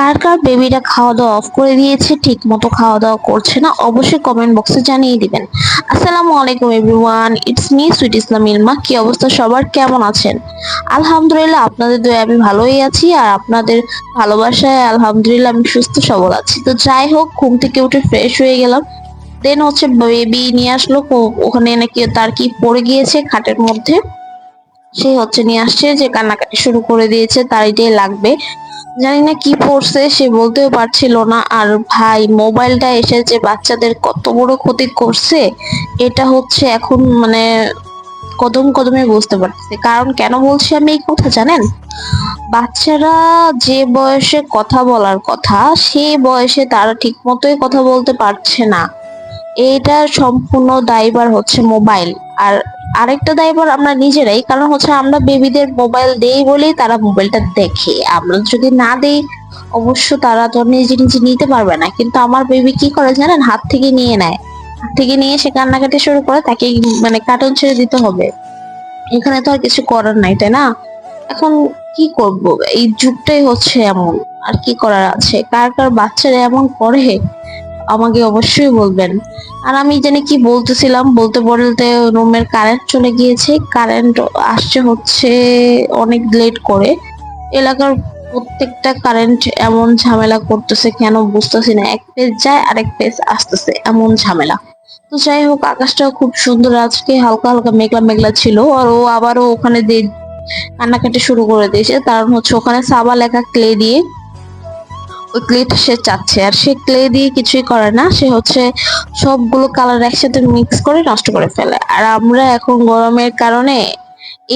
কার কার বেবিটা খাওয়া দাওয়া অফ করে দিয়েছে ঠিক মতো খাওয়া দাওয়া করছে না, অবশ্যই কমেন্ট বক্সে জানিয়ে দিবেন। আসসালামু আলাইকুম everyone it's me Sweet Islam Ilma কি অবস্থা সবার? কেমন আছেন? আলহামদুলিল্লাহ, আপনাদের দয়ে আমি ভালোই আছি, আর আপনাদের ভালোবাসায় আলহামদুলিল্লাহ আমি সুস্থ সবল আছি। তো যাই হোক, ঘুম থেকে উঠে ফ্রেশ হয়ে গেলাম। দেন হচ্ছে বেবি নিয়ে আসলো ওখানে নাকি তার কি পড়ে গিয়েছে খাটের মধ্যে। সে হচ্ছে নিয়ে আসছে যে কান্নাকাটি শুরু করে দিয়েছে তার এটাই লাগবে। জানি না কি পড়ছে, সে বলতেও পারছিল না। আর ভাই, মোবাইলটা এসে যে বাচ্চাদের কত বড় ক্ষতি করছে, এটা হচ্ছে এখন মানে কদম কদমে বুঝতে পারতেছি। কারণ কেন বলছি আমি এই কথা, জানেন? বাচ্চারা যে বয়সে কথা বলার কথা, সেই বয়সে তারা ঠিক মতোই কথা বলতে পারছে না। এইটার সম্পূর্ণ দায়ভার হচ্ছে মোবাইল। আর আরেকটা দায়ভার আমরা নিজেরাই, কারণ হচ্ছে আমরা বেবিদের মোবাইল দেই বলেই তারা মোবাইলটা দেখে। আমরা যদি না দেই, অবশ্য তারা তো নিজে নিজে নিতে পারবে না। কিন্তু আমার বেবি কি করে জানেন? হাত থেকে নিয়ে নেয়। হাত থেকে নিয়ে সে কান্নাকাটি শুরু করে, তাকে মানে কার্টুন ছেড়ে দিতে হবে। এখানে তো আর কিছু করার নাই, তাই না? এখন কি করব? এই যুগটাই হচ্ছে এমন। আর কি করার আছে? কার কার বাচ্চারা এমন করে? আমাকে অবশ্যই বলবেন। আর আমি জানি কি বলতেছিলাম, বলতে বলতে রুমের কারেন্ট চলে গিয়েছে। কারেন্ট আসছে হচ্ছে অনেক লেট করে। এলাকার প্রত্যেকটা কারেন্ট এমন ঝামেলা করতেছে কেন বুঝতেছি না। এক পেজ যায়, আরেক পেজ আসতেছে এমন ঝামেলা। তো যাই হোক আকাশটাও খুব সুন্দর আজকে, হালকা হালকা মেঘলা মেঘলা ছিল। আর ও আবারও ওখানে কান্নাকাটি শুরু করে দিয়েছে। কারণ হচ্ছে ওখানে সাবা লেখা ক্লে দিয়ে ওই ক্লেটা সে চাচ্ছে, আর সে ক্লে দিয়ে কিছুই করে না, সে হচ্ছে সবগুলো কালার একসাথে মিক্স করে নষ্ট করে ফেলে। আর আমরা এখন গরমের কারণে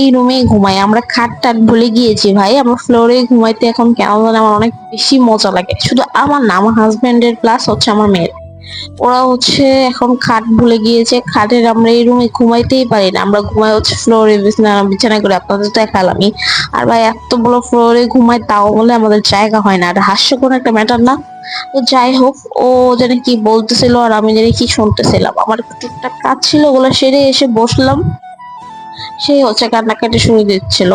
এই রুমে ঘুমাই। আমরা খাট টাট ভুলে গিয়েছি ভাই, আমরা ফ্লোরে ঘুমাইতে এখন কেন জানি আমার অনেক বেশি মজা লাগে। শুধু আমার না, আমার হাজব্যান্ডের প্লাস হচ্ছে আমার মেয়ের। ওরা হচ্ছে এখন খাট ভুলে গিয়েছে, খাটের আমরা এই রুমে ঘুমাইতেই পারি না। আমরা ঘুমাই হচ্ছে ফ্লোরে বিছানা করে, আপনাদের তো আর ভাই এত বড় ফ্লোরে ঘুমাই তাও বলে আমাদের জায়গা হয় না। আর হাস্য কোনো একটা ম্যাটার না? তো যাই হোক, ও যেন কি বলতেছিল আর আমি যেন কি শুনতেছিলাম। আমার টুকটাক কাজ ছিল, ওগুলো সেরে এসে বসলাম। সে হচ্ছে কান্নাকাটি শুরু দিচ্ছিল।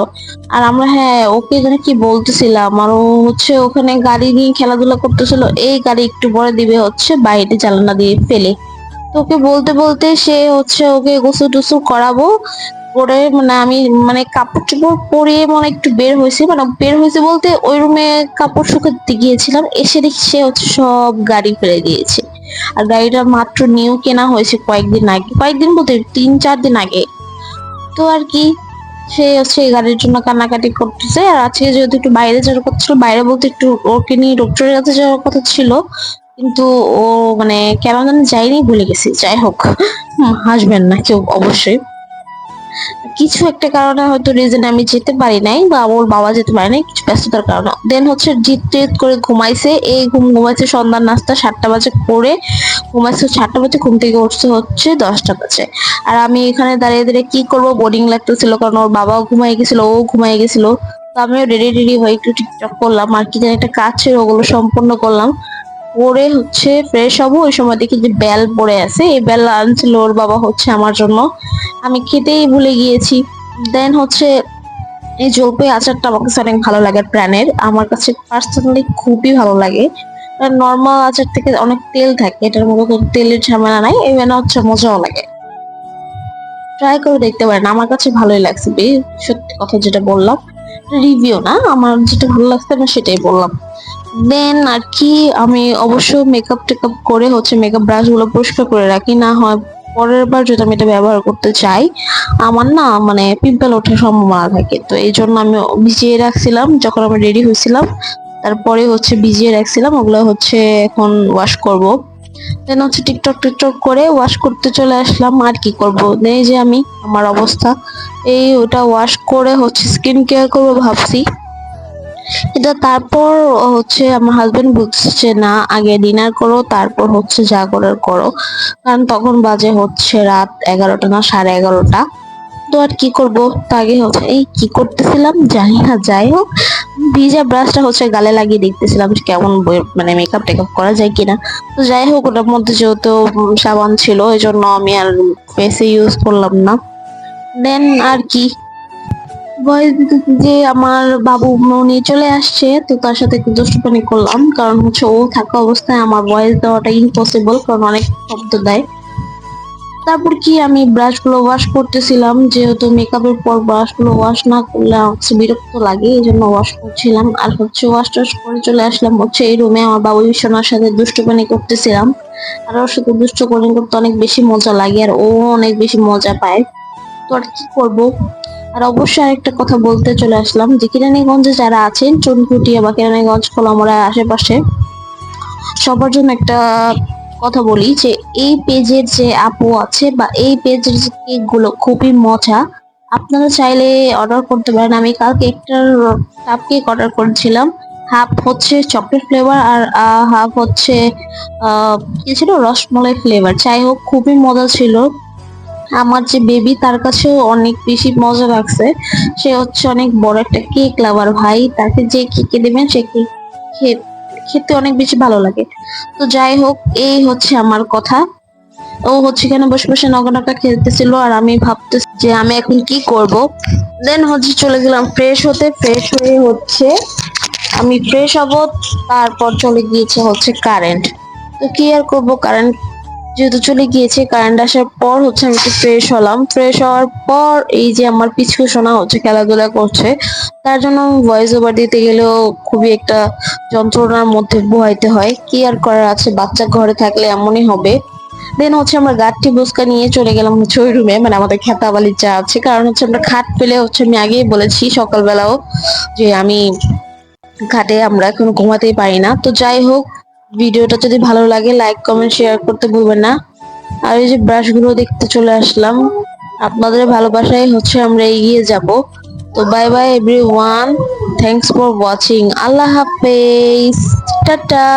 আর আমরা হ্যাঁ ওকে জানি কি বলতেছিলাম? আর ও হচ্ছে ওখানে গাড়ি নিয়ে খেলাধুলা করতেছিল। এই গাড়ি একটু পরে দিবে হচ্ছে, বাইরে জানালা দিয়ে ফেলে। তো ওকে বলতে বলতে সে হচ্ছে ওকে গোসল টোসল করাবো করে মানে আমি মানে কাপড় চোপড় পরিয়ে মানে একটু বের হয়েছে। মানে বের হয়েছে বলতে ওই রুমে কাপড় শুকাতে গিয়েছিলাম, এসে দেখি সে হচ্ছে সব গাড়ি ফেলে দিয়েছে। আর গাড়িটা মাত্র নিউ কেনা হয়েছে কয়েকদিন আগে। কয়েকদিন বলতে তিন, চার দিন আগে। তো আর কি। সে হচ্ছে এই গাড়ির জন্য কান্নাকাটি করতেছে। আর আজকে যেহেতু একটু বাইরে যাওয়ার কথা ছিল, বাইরে বলতে একটু ওকে নিয়ে ডক্টরের কাছে যাওয়ার কথা ছিল। কিন্তু ও মানে কেন যাইনি ভুলে গেছি। যাই হোক, হাসবেন না কেউ অবশ্যই। কিছু একটা কারণে হয়তো রিজন আমি যেতে পারি নাই বা ওর বাবা যেতে পারে নাই, কিছু ব্যস্ততার কারণে। দেন হচ্ছে জিত টিত করে ঘুমাইছে, এই ঘুম ঘুমাইছে সন্ধ্যার নাস্তা সাতটা বাজে করে ঘুমাইছে সাতটা বাজে, ঘুম থেকে উঠছে হচ্ছে দশটা বাজে। আর আমি এখানে দাঁড়িয়ে দাঁড়িয়ে কি করব? বোরিং লাগতেছিল কারণ ওর বাবাও ঘুমাই গেছিল, ও ঘুমাই গেছিল। তো আমিও রেডি রেডি হয়ে একটু টিকটক করলাম, আর কি যেন একটা কাজ ছিল ওগুলো সম্পূর্ণ করলাম। পরে হচ্ছে ফ্রেশ হব, ওই সময় দেখি যে বেল পড়ে আছে, এই বেল আনছিল ওর বাবা হচ্ছে আমার জন্য। আমি খেতেই ভুলে গিয়েছি। দেন হচ্ছে এই জলপাই আচারটা আমার কাছে অনেক ভালো লাগে প্রাণের। আমার কাছে পার্সোনালি খুবই ভালো লাগে। নর্মাল আচার থেকে অনেক তেল থাকে, এটার মধ্যে কোনো তেলের ঝামেলা নাই এখানে হচ্ছে মজাও লাগে। ট্রাই করে দেখতে পারেন, আমার কাছে ভালোই লাগছে বেশ সত্যি কথা যেটা বললাম। রিভিউ না, আমার যেটা ভালো লাগছে আমি সেটাই বললাম। দেন আর কি, আমি অবশ্য মেকআপ টেকআপ করে হচ্ছে মেকআপ ব্রাশগুলো পরিষ্কার করে রাখি, না হয় পরের বার যদি আমি এটা ব্যবহার করতে চাই, আমার না মানে পিম্পল ওঠার সম্ভাবনা থাকে। তো এই জন্য আমি ভিজিয়ে রাখছিলাম, যখন আমি রেডি হয়েছিলাম, তারপরে হচ্ছে ভিজিয়ে রাখছিলাম, ওগুলো হচ্ছে এখন ওয়াশ করব। দেন হচ্ছে টিকটক টিকটক করে ওয়াশ করতে চলে আসলাম, আর কি করব? এই যে আমি, আমার অবস্থা। এই ওটা ওয়াশ করে হচ্ছে স্কিন কেয়ার করব ভাবছি। এটা তারপর হচ্ছে আমার হাজবেন্ড বুঝছে না, আগে ডিনার করো, তারপর হচ্ছে যা করার করো। কারণ তখন বাজে হচ্ছে রাত এগারোটা না, সাড়ে এগারোটা। তো আর কি করব? আগে হচ্ছে এই কি করতেছিলাম জানি না, যাই হোক। ভিজা ব্রাশটা হচ্ছে গালে লাগিয়ে দেখতেছিলাম কেমন মানে মেকআপ টেকআপ করা যায় কিনা। তো যাই হোক, ওটার মধ্যে যেহেতু সাবান ছিল এই জন্য আমি আর ফেসে ইউজ করলাম না। দেন আর কি? যে আমার বাবু মনি চলে আসছে, তো তার সাথে একটু দুষ্টুপানি করলাম। কারণ হচ্ছে ও থাকা অবস্থায় আমার ভয়েস দেওয়াটা ইম্পসিবল কারণ অনেক শব্দ দেয়। তারপর কি আমি ব্রাশগুলো ওয়াশ করতেছিলাম, যেহেতু মেকআপের পর ব্রাশগুলো ওয়াশ না করলে আমার বিরক্ত লাগে, এই জন্য ওয়াশ করছিলাম। আর হচ্ছে ওয়াশ টাশ করে চলে আসলাম হচ্ছে এই রুমে আমার বাবু বিছানার সাথে দুষ্টুপানি করতেছিলাম। আর ওর সাথে দুষ্টুপানি করতে অনেক বেশি মজা লাগে, আর ও অনেক বেশি মজা পায়। তো আর কি করব? আর অবশ্যই আরেকটা কথা বলতে চলে আসলাম যে কিরানীগঞ্জে যারা আছেন চুনকুটিয়া বা কিরানীগঞ্জ খোলামোড়া আশেপাশে সবার জন্য একটা কথা বলি যে এই পেজের যে আপু আছে বা এই পেজের যে কেকগুলো খুবই মজা আপনারা চাইলে অর্ডার করতে পারেন। আমি কালকে একটা কাপ কেক অর্ডার করেছিলাম। হাফ হচ্ছে চকলেট ফ্লেভার আর হাফ হচ্ছে আহ, কি ছিল? রসমলাই ফ্লেভার যাই হোক খুবই মজা ছিল। আমার যে বেবি তার কাছেও অনেক বেশি মজা লাগছে। সে হচ্ছে অনেক বড় একটা কেক লাভার ভাই। তাকে যে কেকে দেবেন, সে কেক খেতে অনেক বেশি ভালো লাগে। তো যাই হোক, এই হচ্ছে আমার কথা। ও হচ্ছে এখানে বসে বসে নগনাটা খেলতেছিল আর আমি ভাবতেছি যে আমি এখন কি করব। দেন হচ্ছে চলে গেলাম ফ্রেশ হতে। ফ্রেশ হয়ে হচ্ছে আমি ফ্রেশ হব, তারপর চলে গিয়েছে হচ্ছে কারেন্ট তো কি আর করব? কারেন্ট যেহেতু চলে গিয়েছে কারেন্ট আসার পর হচ্ছে আমি একটু ফ্রেশ হলাম। ফ্রেশ হওয়ার পর এই যে আমার পিছু শোনা হচ্ছে, খেলাধুলা করছে, তার জন্য ভয়েস ওভার দিতে গেলেও খুবই একটা যন্ত্রণার মধ্যে বোহাইতে হয়। কি আর করার আছে? বাচ্চা ঘরে থাকলে এমনই হবে। দেন হচ্ছে আমরা গাঠটি বুসকা নিয়ে চলে গেলাম হচ্ছে ওই রুমে মানে আমাদের খেতাবালি যা আছে। কারণ হচ্ছে আমরা খাট পেলে হচ্ছে আমি আগেই বলেছি সকালবেলাও যে আমি খাটে আমরা এখন ঘুমাতেই পারি না। তো যাই হোক ভিডিওটা যদি ভালো লাগে লাইক কমেন্ট শেয়ার করতে ভুলবেন না। আর এই যে ব্রাশগুলো দেখতে চলে আসলাম, আপনাদের ভালোবাসায় হচ্ছে আমরা এগিয়ে যাব। তো bye bye everyone thanks for watching আল্লাহ হাফেজ। টাটা।